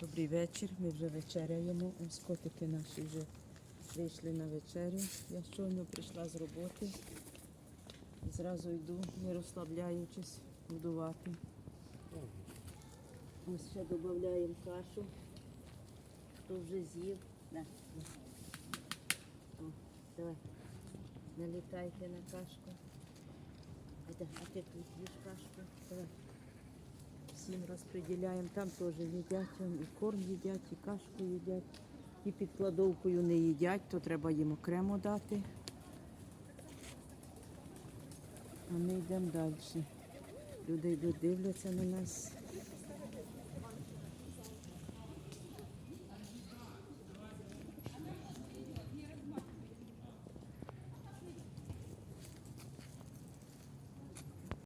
Добрий вечір. Ми вже вечеряємо. Ось котики наші вже вийшли на вечерю. Я щойно прийшла з роботи. Зразу йду, не розслабляючись, годувати. Ось ще додаємо кашу. Хто вже з'їв. На. Давай. Налітайте на кашку. А, ти тут їш кашку? Всім розподіляємо. Там теж їдять, і корм їдять, і кашку їдять. І під кладовкою не їдять, то треба їм окремо дати. А ми йдемо далі. Люди йдуть, дивляться на нас.